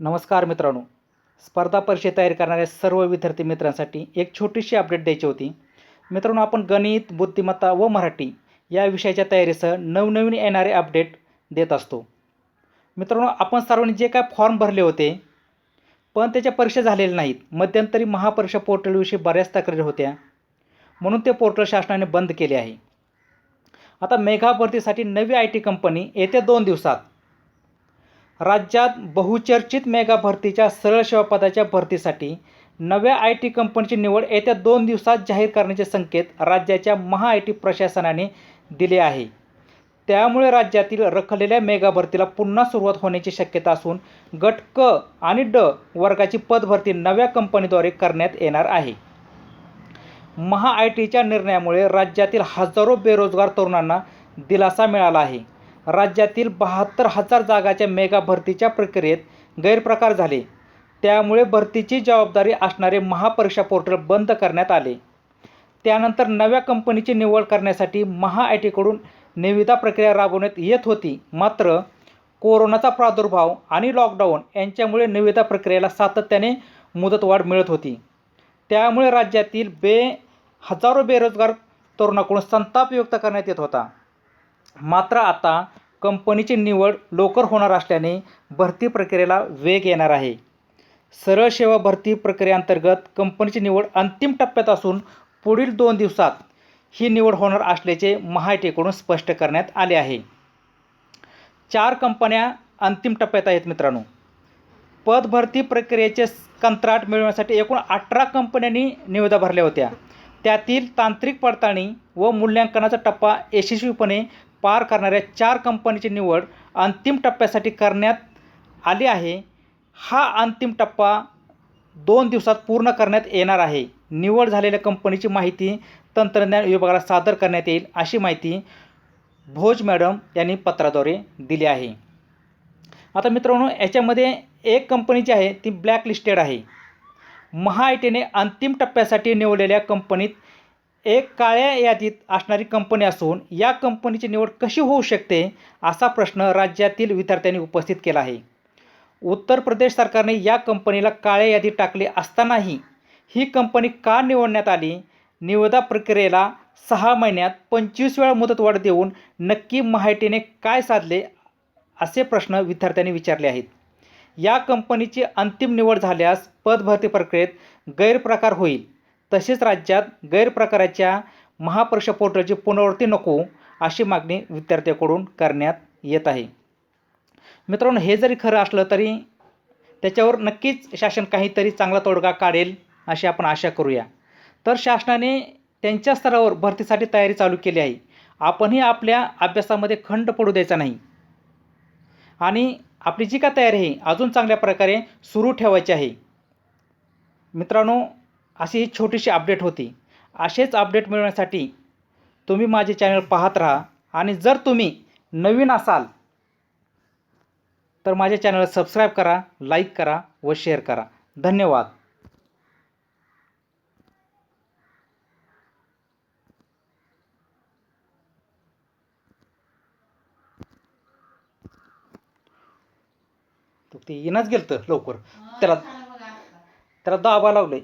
नमस्कार मित्रांनो. स्पर्धा परीक्षे तयारी करणाऱ्या सर्व विद्यार्थी मित्रांसाठी एक छोटीशी अपडेट द्यायची होती. मित्रांनो आपण गणित बुद्धिमत्ता व मराठी या विषयाच्या तयारीसह नवनवीन येणारे अपडेट देत असतो. मित्रांनो आपण सर्वांनी जे काय फॉर्म भरले होते पण त्याच्या परीक्षा झालेल्या नाहीत. मध्यंतरी महापरीक्षा पोर्टलविषयी बऱ्याच तक्रारी होत्या. म्हणून ते पोर्टल शासनाने बंद केले आहे. आता मेघा भरतीसाठी नवी आय टी कंपनी येत्या दोन दिवसात राज्यात बहुचर्चित मेगा भरतीच्या सरळ सेवा पदाच्या भरतीसाठी नव्या आय टी कंपनीची निवड येत्या दोन दिवसात जाहीर करण्याचे संकेत राज्याच्या महा आय टी प्रशासनाने दिले आहे. त्यामुळे राज्यातील रखलेल्या मेगा भरतीला पुन्हा सुरुवात होण्याची शक्यता असून गट क आणि ड वर्गाची पदभरती नव्या कंपनीद्वारे करण्यात येणार आहे. महा आय टीच्या निर्णयामुळे राज्यातील हजारो बेरोजगार तरुणांना दिलासा मिळाला आहे. राज्यातील बहात्तर हजार जागाच्या मेगा भरतीच्या प्रक्रियेत गैरप्रकार झाले. त्यामुळे भरतीची जबाबदारी असणारे महापरीक्षा पोर्टल बंद करण्यात आले. त्यानंतर नव्या कंपनीची निवड करण्यासाठी महा आय टीकडून निविदा प्रक्रिया राबवण्यात येत होती. मात्र कोरोनाचा प्रादुर्भाव आणि लॉकडाऊन यांच्यामुळे निविदा प्रक्रियेला सातत्याने मुदतवाढ मिळत होती. त्यामुळे राज्यातील बे हजारो बेरोजगार तरुणाकडून संताप व्यक्त करण्यात येत होता. मात्र आता कंपनीची निवड लवकर होणार असल्याने भरती प्रक्रियेला वेग येणार आहे. सरळ सेवा भरती प्रक्रियेअंतर्गत कंपनीची निवड अंतिम टप्प्यात असून पुढील दोन दिवसात ही निवड होणार असल्याचे महाआयटीकडून स्पष्ट करण्यात आले आहे. चार कंपन्या अंतिम टप्प्यात आहेत मित्रांनो. पदभरती प्रक्रियेचे कंत्राट मिळवण्यासाठी एकूण अठरा कंपन्यांनी निविदा भरल्या होत्या. त्यातील तांत्रिक पडताळणी व मूल्यांकनाचा टप्पा यशस्वीपणे पार करणाऱ्या चार कंपनीची निवड अंतिम टप्प्यासाठी करण्यात आली आहे. हा अंतिम टप्पा दोन दिवसात पूर्ण करण्यात येणार आहे. निवड झालेल्या कंपनीची माहिती तंत्रज्ञान विभागाला सादर करण्यात येईल अशी माहिती भोज मॅडम यांनी पत्राद्वारे दिली आहे. आता मित्रांनो याच्यामध्ये एक कंपनी जी आहे ती ब्लॅक लिस्टेड आहे. महा आय टीने अंतिम टप्प्यासाठी निवडलेल्या कंपनीत एक काळ्या यादीत असणारी कंपनी असून या कंपनीची निवड कशी होऊ शकते असा प्रश्न राज्यातील विद्यार्थ्यांनी उपस्थित केला आहे. उत्तर प्रदेश सरकारने या कंपनीला काळ्या यादीत टाकले असतानाही ही कंपनी का निवडण्यात आली? निविदा प्रक्रियेला सहा महिन्यात पंचवीस वेळा मुदतवाढ देऊन नक्की माहितीने काय साधले असे प्रश्न विद्यार्थ्यांनी विचारले आहेत. या कंपनीची अंतिम निवड झाल्यास पदभरती प्रक्रियेत गैरप्रकार होईल. तसेच राज्यात गैरप्रकाराच्या महापरीक्षा पोर्टलची पुनरावृत्ती नको अशी मागणी विद्यार्थ्याकडून करण्यात येत आहे. मित्रांनो हे जरी खरं असलं तरी त्याच्यावर नक्कीच शासन काहीतरी चांगला तोडगा काढेल अशी आपण आशा करूया. तर शासनाने त्यांच्या स्तरावर भरतीसाठी तयारी चालू केली आहे. आपणही आपल्या अभ्यासामध्ये खंड पडू द्यायचा नाही. आणि आपली जी काय तयारी आहे अजून चांगल्या प्रकारे सुरू ठेवायची आहे. मित्रांनो अशी ही छोटीशी अपडेट होती. असेच अपडेट मिळवण्यासाठी तुम्ही माझे चॅनल पाहत राहा आणि जर तुम्ही नवीन असाल तर माझ्या चॅनलला सबस्क्राईब करा लाईक करा व शेअर करा. धन्यवाद. तो ते येणंच गेलं तर लवकर त्याला त्याला दाबा लावलंय.